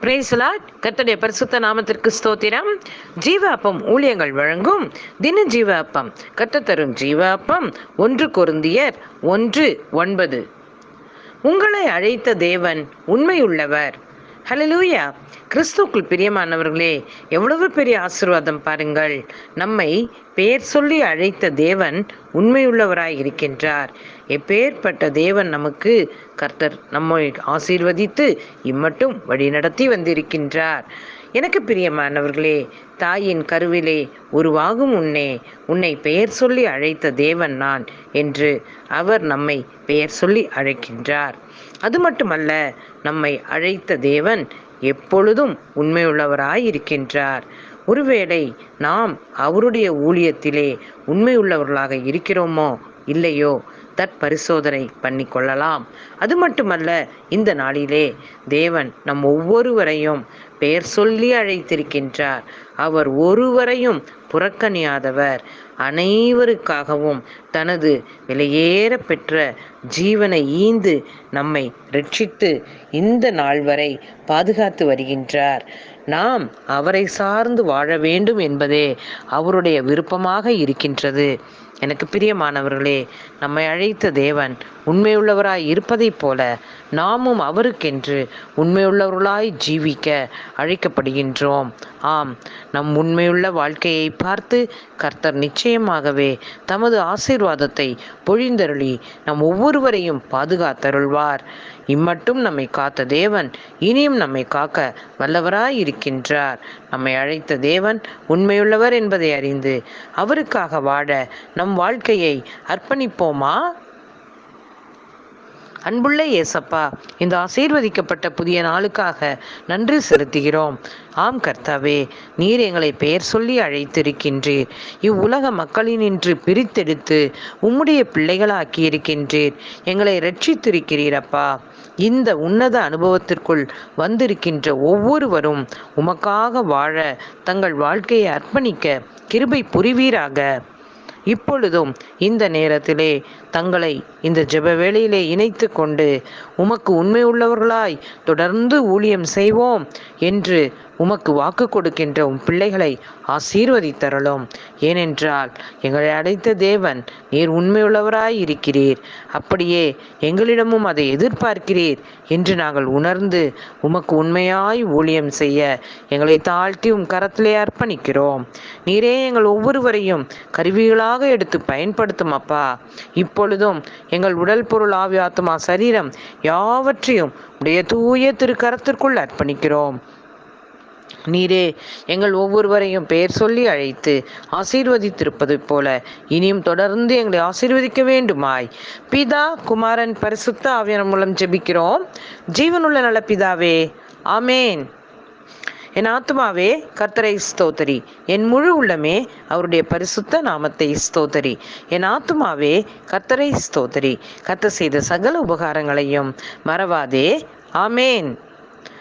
பிரேசலாட் கத்தடைய பரிசுத்த நாமத்திற்கு ஸ்தோத்திரம். ஜீவ அப்பம் ஊழியங்கள் வழங்கும் தின ஜீவ அப்பம் கர்த்தர் தரும் ஜீவ அப்பம் ஒன்று கொருந்தியர் ஒன்று ஒன்பது. உங்களை அழைத்த தேவன் உண்மையுள்ளவர். ஹலலூயா கிறிஸ்துக்குள் பிரியமானவர்களே எவ்வளவு பெரிய ஆசீர்வாதம் பாருங்கள். நம்மை பெயர் சொல்லி அழைத்த தேவன் உண்மையுள்ளவராய் இருக்கின்றார். எப்பேற்பட்ட தேவன் நமக்கு கர்த்தர் நம்மை ஆசீர்வதித்து இம்மட்டும் வழிநடத்தி வந்திருக்கின்றார். எனக்கு பிரியமானவர்களே தாயின் கருவிலே உருவாகும் உன்னே உன்னை பெயர் சொல்லி அழைத்த தேவன் நான் என்று அவர் நம்மை பெயர் சொல்லி அழைக்கின்றார். அது மட்டுமல்ல நம்மை அழைத்த தேவன் எப்பொழுதும் உண்மையுள்ளவராய் இருக்கின்றார். ஒருவேளை நாம் அவருடைய ஊழியத்திலே உண்மையுள்ளவர்களாக இருக்கிறோமோ இல்லையோ தற்பரிசோதனை பண்ணி கொள்ளலாம் அது மட்டுமல்ல இந்த நாளிலே தேவன் நம் ஒவ்வொருவரையும் பெயர் சொல்லி அழைத்திருக்கின்றார். அவர் ஒருவரையும் புறக்கணியாதவர். அனைவருக்காகவும் தனது விலையேற பெற்ற ஜீவனை ஈந்து நம்மை ரட்சித்து இந்த நாள் வரை பாதுகாத்து வருகின்றார். நாம் அவரை சார்ந்து வாழ வேண்டும் என்பதே அவருடைய விருப்பமாக இருக்கின்றது. எனக்கு பிரியமானவர்களே நம்மை அழைத்த தேவன் உண்மையுள்ளவராய் இருப்பதைப் போல நாமும் அவருக்கென்று உண்மையுள்ளவர்களாய் ஜீவிக்க அழைக்கப்படுகின்றோம். ஆம் நம் உண்மையுள்ள வாழ்க்கையை பார்த்து கர்த்தர் நிச்சயமாகவே தமது ஆசீர்வாதத்தை பொழிந்தருளி நம் ஒவ்வொருவரையும் பாதுகாத்தருள்வார். இம்மட்டும் நம்மை காத்த தேவன் இனியும் நம்மை காக்க வல்லவராய் இருக்கின்றார் நம்மை அழைத்த தேவன் உண்மையுள்ளவர் என்பதை அறிந்து அவருக்காக வாழ நம் வாழ்க்கையை அர்ப்பணிப்போமா? அன்புள்ள இயேசப்பா இந்த ஆசீர்வதிக்கப்பட்ட புதிய நாளுக்காக நன்றி செலுத்துகிறோம். ஆம் கர்த்தாவே நீர் எங்களை பெயர் சொல்லி அழைத்திருக்கின்றீர். இவ்வுலக மக்களினின்று பிரித்தெடுத்து உம்முடைய பிள்ளைகளாக்கி இருக்கின்றீர். எங்களை ரட்சித்திருக்கிறீரப்பா இந்த உன்னத அனுபவத்திற்குள் வந்திருக்கின்ற ஒவ்வொருவரும் உமக்காக வாழ தங்கள் வாழ்க்கையை அர்ப்பணிக்க கிருபை புரிவீராக. இப்பொழுதும் இந்த நேரத்திலே தங்களை இந்த ஜெப வேளையிலே இணைத்து கொண்டு உமக்கு உண்மை உள்ளவர்களாய் தொடர்ந்து ஊழியம் செய்வோம் என்று உமக்கு வாக்கு கொடுக்கின்ற உம் பிள்ளைகளை ஆசீர்வதித்தரலும் ஏனென்றால் எங்களை அடைத்த தேவன் நீர் உண்மையுள்ளவராய் இருக்கிறீர். அப்படியே எங்களிடமும் அதை எதிர்பார்க்கிறீர் என்று நாங்கள் உணர்ந்து உமக்கு உண்மையாய் ஊழியம் செய்ய எங்களை தாழ்த்தி உம் கரத்திலே அர்ப்பணிக்கிறோம். நீரே எங்கள் ஒவ்வொருவரையும் கருவிகளாக எடுத்து பயன்படுத்தும் அப்பா. இப்பொழுதும் எங்கள் உடல் பொருள் ஆவி ஆத்மா சரீரம் யாவற்றையும் உடைய தூய திருக்கரத்திற்குள் அர்ப்பணிக்கிறோம். நீரே எங்கள் ஒவ்வொருவரையும் பெயர் சொல்லி அழைத்து ஆசீர்வதித்திருப்பது போல இனியும் தொடர்ந்து எங்களை ஆசீர்வதிக்க வேண்டுமாய். பிதா குமாரன் பரிசுத்த ஆவியன் மூலம் ஜெபிக்கிறோம். ஜீவனுள்ள நல்ல பிதாவே ஆமேன். என் ஆத்மாவே கர்த்தரை ஸ்தோத்தரி. என் முழு உள்ளமே அவருடைய பரிசுத்த நாமத்தை ஸ்தோத்தரி. என் ஆத்மாவே கர்த்தரை ஸ்தோத்தரி. கர்த்தர் செய்த சகல உபகாரங்களையும் மறவாதே. ஆமேன்.